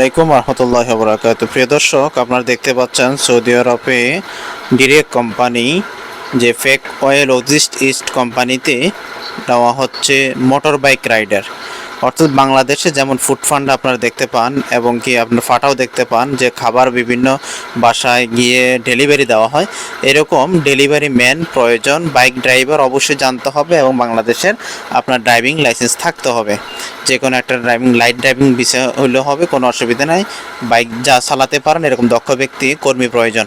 আলাইকুম রহমতুল্লাহ বরাকাত প্রিয় দর্শক, আপনারা দেখতে পাচ্ছেন সৌদি আরবে ডিরেক্ট কোম্পানি যে ফেক অয়েল ওজিস্ট ইস্ট কোম্পানিতে দেওয়া হচ্ছে মোটর বাইক রাইডার অর্থাৎ বাংলাদেশে যেমন ফুড ফান্ড আপনারা দেখতে পান এবং কি আপনার ফাটাও দেখতে পান, যে খাবার বিভিন্ন বাসায় গিয়ে ডেলিভারি দেওয়া হয়, এরকম ডেলিভারি ম্যান প্রয়োজন বাইক ড্রাইভার অবশ্যই জানতে হবে এবং বাংলাদেশের আপনার ড্রাইভিং লাইসেন্স থাকতে হবে। যে কোনো একটা ড্রাইভিং লাইট ড্রাইভিং বিষয় হলেও হবে, কোনো অসুবিধা নাই। বাইক যা চালাতে পারেন, এরকম দক্ষ ব্যক্তি, কর্মী প্রয়োজন।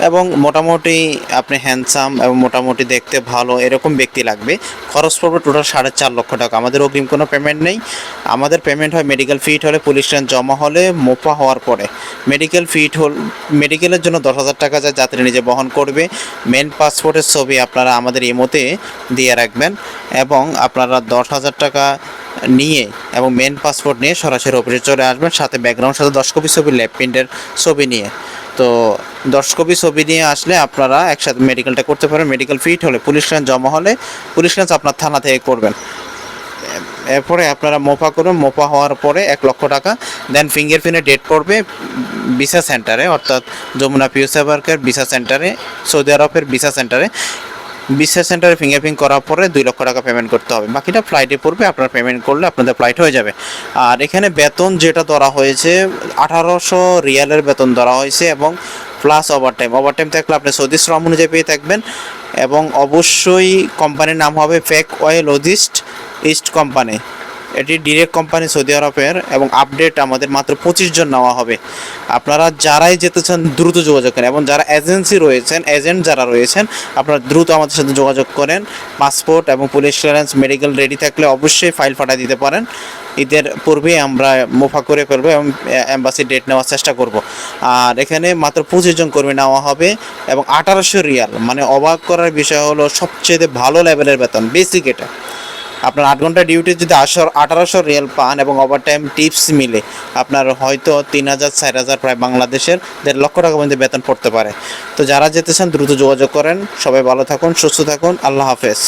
এবং মোটামুটি আপনি হ্যান্ডসাম এবং মোটামুটি দেখতে ভালো, এরকম ব্যক্তি লাগবে। খরচ পড়বে টোটাল সাড়ে চার লক্ষ টাকা। আমাদের অগ্রিম কোনো পেমেন্ট নেই। আমাদের পেমেন্ট হয় মেডিকেল ফিট হলে পুলিশ ট্রেন জমা হলে মোপা হওয়ার পরে। মেডিকেল ফিট হল মেডিকেলের জন্য দশ হাজার টাকা যা যাত্রী নিজে বহন করবে। মেন পাসপোর্টের ছবি আপনারা আমাদের ইমোতে দিয়ে রাখবেন। এবং আপনারা দশ হাজার টাকা নিয়ে এবং মেন পাসপোর্ট নিয়ে সরাসরি অফিসে চলে আসবেন। সাথে ব্যাকগ্রাউন্ড সাথে দশ কপি ছবি ল্যাব প্রিন্টের ছবি নিয়ে। তো দশ কপি ছবি নিয়ে আসলে আপনারা একসাথে মেডিকেলটা করতে পারেন। মেডিকেল ফিট হলে, পুলিশ লাইন জমা হলে, পুলিশ লাইন আপনার থানা থেকে করবেন। এরপরে আপনারা মোফা করবেন মোফা হওয়ার পরে এক লক্ষ টাকা। দেন ফিঙ্গারপ্রিন্টের ডেট পড়বে ভিসা সেন্টারে অর্থাৎ যমুনা পিউসা পার্কের ভিসা সেন্টারে সৌদি আরবের ভিসা সেন্টারে বিশ্বাস সেন্টারে ফিঙ্গারপ্রিন্ট করার পরে দুই লক্ষ টাকা পেমেন্ট করতে হবে। বাকিটা ফ্লাইটে পড়বে, আপনার পেমেন্ট করলে আপনাদের ফ্লাইট হয়ে যাবে। আর এখানে বেতন যেটা ধরা হয়েছে, আঠারোশো রিয়ালের বেতন ধরা হয়েছে এবং plus overtime overtime থাকলে আপনি সৌদি শ্রম অনুযায়ী পেয়ে থাকবেন এবং অবশ্যই কোম্পানির নাম হবে ফেক অয়েল ওদিস্ট ইস্ট কোম্পানি এটি ডিরেক্ট কোম্পানি সৌদি আরবের এবং আপডেট আমাদের মাত্র পঁচিশ জন নেওয়া হবে। আপনারা যারাই যেতে চান, দ্রুত যোগাযোগ করেন এবং যারা এজেন্সি রয়েছেন এজেন্ট যারা রয়েছেন, আপনারা দ্রুত আমাদের সাথে যোগাযোগ করেন। পাসপোর্ট এবং পুলিশ ক্লিয়ারেন্স মেডিকেল রেডি থাকলে অবশ্যই ফাইল ফাটা দিতে পারেন। ঈদের পূর্বেই আমরা মুফা করে ফেলব এবং অ্যাম্বাসি ডেট নেওয়ার চেষ্টা করব। আর এখানে মাত্র পঁচিশ জন কর্মী নেওয়া হবে এবং আঠারোশো রিয়াল। মানে অবাক করার বিষয় হলো সবচেয়ে ভালো লেভেলের বেতন। বেসিক এটা। আপনার আট ঘণ্টা ডিউটি যদি আশো আঠারোশো রিয়েল পান এবং ওভারটাইম টিপস মিলে, আপনার হয়তো তিন হাজার, চার হাজার প্রায় বাংলাদেশের দেড় লক্ষ টাকা পর্যন্ত বেতন পড়তে পারে। তো যারা যেতে চান, দ্রুত যোগাযোগ করেন। সবাই ভালো থাকুন, সুস্থ থাকুন। আল্লাহ হাফেজ।